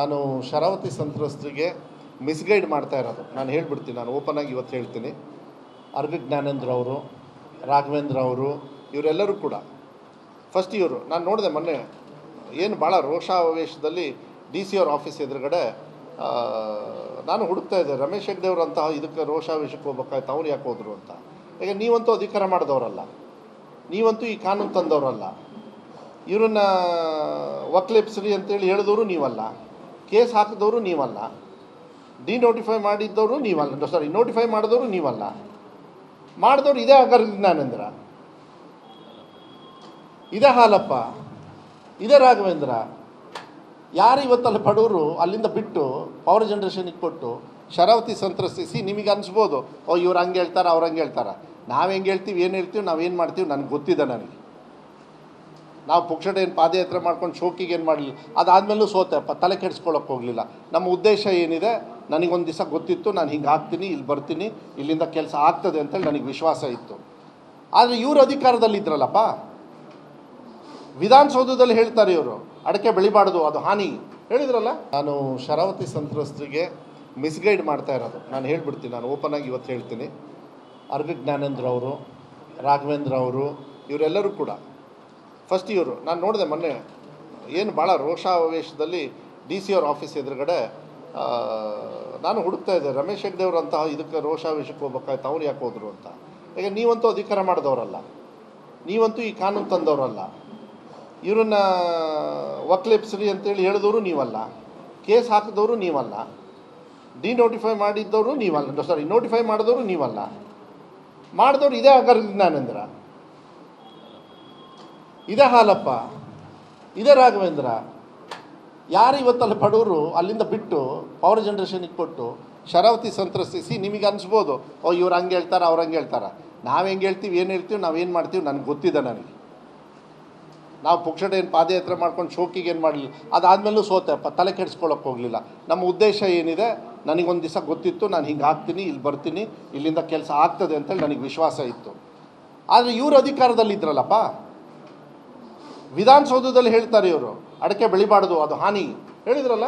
ನಾನು ಶರಾವತಿ ಸಂತ್ರಸ್ತರಿಗೆ ಮಿಸ್ಗೈಡ್ ಮಾಡ್ತಾ ಇರೋದು. ನಾನು ಹೇಳ್ಬಿಡ್ತೀನಿ, ನಾನು ಓಪನ್ ಆಗಿ ಇವತ್ತು ಹೇಳ್ತೀನಿ. ಅರ್ಗ ಜ್ಞಾನೇಂದ್ರ ಅವರು, ರಾಘವೇಂದ್ರ ಅವರು, ಇವರೆಲ್ಲರೂ ಕೂಡ. ಫಸ್ಟ್ ಇವರು. ನಾನು ನೋಡಿದೆ ಮೊನ್ನೆ ಏನು ಭಾಳ ರೋಷಾವೇಶದಲ್ಲಿ ಡಿ ಸಿ ಅವ್ರ ಆಫೀಸ್ ಎದುರುಗಡೆ ನಾನು ಹುಡುಕ್ತಾ ಇದ್ದೆ, ರಮೇಶ್ ಹೆಗ್ಡೆವ್ರು ಅಂತ ಇದಕ್ಕೆ ರೋಷಾವೇಶಕ್ಕೆ ಹೋಗ್ಬೇಕಾಯ್ತು, ಅವ್ರು ಯಾಕೆ ಹೋದರು ಅಂತ? ಈಗ ನೀವಂತೂ ಅಧಿಕಾರ ಮಾಡಿದವರಲ್ಲ. ನೀವಂತೂ ಈ ಕಾನೂನು ತಂದವರಲ್ಲ. ಇವರನ್ನ ವಕ್ಲೆಪ್ಸ್ರಿ ಅಂತೇಳಿ ಹೇಳಿದವರು ನೀವಲ್ಲ. ಕೇಸ್ ಹಾಕಿದವರು ನೀವಲ್ಲ. ಡಿನೋಟಿಫೈ ಮಾಡಿದ್ದವರು ನೀವಲ್ಲ. ಸಾರಿ ನೋಟಿಫೈ ಮಾಡಿದವರು ನೀವಲ್ಲ. ಮಾಡಿದವರು ಇದೇ ಜ್ಞಾನೇಂದ್ರ ಇದೇ ಹಾಲಪ್ಪ. ಇದೇ ರಾಘವೇಂದ್ರ. ಯಾರು ಇವತ್ತಲ್ಲಿ ಬಡವರು, ಅಲ್ಲಿಂದ ಬಿಟ್ಟು ಪವರ್ ಜನ್ರೇಷನಿಗೆ ಕೊಟ್ಟು ಶರಾವತಿ ಸಂತ್ರಸ್ತಿಸಿ ನಿಮಗೆ ಅನಿಸ್ಬೋದು, ಓ, ಇವ್ರು ಹಂಗೆ ಹೇಳ್ತಾರೆ, ಅವ್ರು ಹಂಗೆ ಹೇಳ್ತಾರೆ. ನಾವು ಹೆಂಗೆ ಹೇಳ್ತೀವಿ, ಏನು ಹೇಳ್ತೀವಿ, ನಾವು ಏನು ಮಾಡ್ತೀವಿ, ನನಗೆ ಗೊತ್ತಿದೆ ನನಗೆ. ನಾವು ಪುಕ್ಷಟ ಏನು ಪಾದಯಾತ್ರೆ ಮಾಡ್ಕೊಂಡು ಶೋಕಿಗೆ ಏನು ಮಾಡಲಿಲ್ಲ. ಅದಾದಮೇಲೂ ಸೋತೆ ತಲೆ ಕೆಡಿಸ್ಕೊಳ್ಳೋಕೆ ಹೋಗಲಿಲ್ಲ. ನಮ್ಮ ಉದ್ದೇಶ ಏನಿದೆ? ನನಗೊಂದು ದಿವಸ ಗೊತ್ತಿತ್ತು, ನಾನು ಹಿಂಗೆ ಹಾಕ್ತೀನಿ ಇಲ್ಲಿ ಬರ್ತೀನಿ, ಇಲ್ಲಿಂದ ಕೆಲಸ ಆಗ್ತದೆ ಅಂತೇಳಿ ನನಗೆ ವಿಶ್ವಾಸ ಇತ್ತು. ಆದರೆ ಇವರು ಅಧಿಕಾರದಲ್ಲಿ ಇದ್ರಲ್ಲಪ್ಪ. ವಿಧಾನಸೌಧದಲ್ಲಿ ಹೇಳ್ತಾರೆ ಇವರು, ಅಡಕೆ ಬೆಳಿಬಾರ್ದು, ಅದು ಹಾನಿ. ಹೇಳಿದ್ರಲ್ಲ? ನಾನು ಶರಾವತಿ ಸಂತ್ರಸ್ತರಿಗೆ ಮಿಸ್ಗೈಡ್ ಮಾಡ್ತಾ ಇರೋದು. ನಾನು ಹೇಳ್ಬಿಡ್ತೀನಿ, ನಾನು ಓಪನ್ ಆಗಿ ಇವತ್ತು ಹೇಳ್ತೀನಿ. ಅರ್ಗ ಜ್ಞಾನೇಂದ್ರ ಅವರು ರಾಘವೇಂದ್ರ ಅವರು ಇವರೆಲ್ಲರೂ ಕೂಡ ಫಸ್ಟ್ ಇವರು ನಾನು ನೋಡಿದೆ ಮೊನ್ನೆ, ಏನು ಭಾಳ ರೋಷಾವೇಶದಲ್ಲಿ ಡಿ ಸಿ ಅವ್ರ ಆಫೀಸ್ ಎದುರುಗಡೆ ನಾನು ಹುಡುಕ್ತಾ ಇದ್ದೆ, ರಮೇಶ್ ಹೆಗ್ಡೆವ್ರು ಅಂತಹ ಇದಕ್ಕೆ ರೋಷಾವೇಶಕ್ಕೆ ಹೋಗ್ಬೇಕಾಯ್ತು, ಅವ್ರು ಯಾಕೆ ಹೋದರು ಅಂತ? ಈಗ ನೀವಂತೂ ಅಧಿಕಾರ ಮಾಡಿದವರಲ್ಲ. ನೀವಂತೂ ಈ ಕಾನೂನು ತಂದವರಲ್ಲ. ಇವ್ರನ್ನ ಒಕ್ಲೆಪ್ಸ್ರಿ ಅಂತೇಳಿ ಹೇಳಿದವರು ನೀವಲ್ಲ. ಕೇಸ್ ಹಾಕಿದವರು ನೀವಲ್ಲ. ಡಿ ನೋಟಿಫೈ ಮಾಡಿದ್ದವರು ನೀವಲ್ಲ. ಸಾರಿ, ನೋಟಿಫೈ ಮಾಡಿದವರು ನೀವಲ್ಲ. ಮಾಡಿದವರು ಇದೇ ಅಗರ್ ಜ್ಞಾನೇಂದ್ರ ಇದೇ ಹಾಲಪ್ಪ, ಇದೇ ರಾಘವೇಂದ್ರ. ಯಾರು ಇವತ್ತಲ್ಲಿ ಬಡವರು, ಅಲ್ಲಿಂದ ಬಿಟ್ಟು ಪವರ್ ಜನ್ರೇಷನಿಗೆ ಕೊಟ್ಟು ಶರಾವತಿ ಸಂತ್ರಸ್ತಿಸಿ ನಿಮಗೆ ಅನಿಸ್ಬೋದು, ಓ, ಇವ್ರು ಹಂಗೆ ಹೇಳ್ತಾರೆ, ಅವ್ರು ಹಂಗೆ ಹೇಳ್ತಾರೆ. ನಾವು ಹೆಂಗೆ ಹೇಳ್ತೀವಿ, ಏನು ಹೇಳ್ತೀವಿ, ನಾವು ಏನು ಮಾಡ್ತೀವಿ ನನಗೆ ಗೊತ್ತಿದೆ ನನಗೆ. ನಾವು ಪುಕ್ಷಡೆ ಏನು ಪಾದಯಾತ್ರೆ ಮಾಡ್ಕೊಂಡು ಶೋಕಿಗೆ ಏನು ಮಾಡಲಿಲ್ಲ. ಅದಾದಮೇಲೂ ಸೋತೆ ಪ ತಲೆ ಕೆಡಿಸ್ಕೊಳ್ಳೋಕೆ ಹೋಗಲಿಲ್ಲ. ನಮ್ಮ ಉದ್ದೇಶ ಏನಿದೆ, ನನಗೊಂದು ದಿವಸ ಗೊತ್ತಿತ್ತು, ನಾನು ಹಿಂಗೆ ಹಾಕ್ತೀನಿ ಇಲ್ಲಿ ಬರ್ತೀನಿ, ಇಲ್ಲಿಂದ ಕೆಲಸ ಆಗ್ತದೆ ಅಂತೇಳಿ ನನಗೆ ವಿಶ್ವಾಸ ಇತ್ತು. ಆದರೆ ಇವರು ಅಧಿಕಾರದಲ್ಲಿ ಇದ್ರಲ್ಲಪ್ಪ ವಿಧಾನಸೌಧದಲ್ಲಿ ಹೇಳ್ತಾರೆ ಇವರು ಅಡಕೆ ಬೆಳಿಬಾರ್ದು ಅದು ಹಾನಿ. ಹೇಳಿದ್ರಲ್ಲ?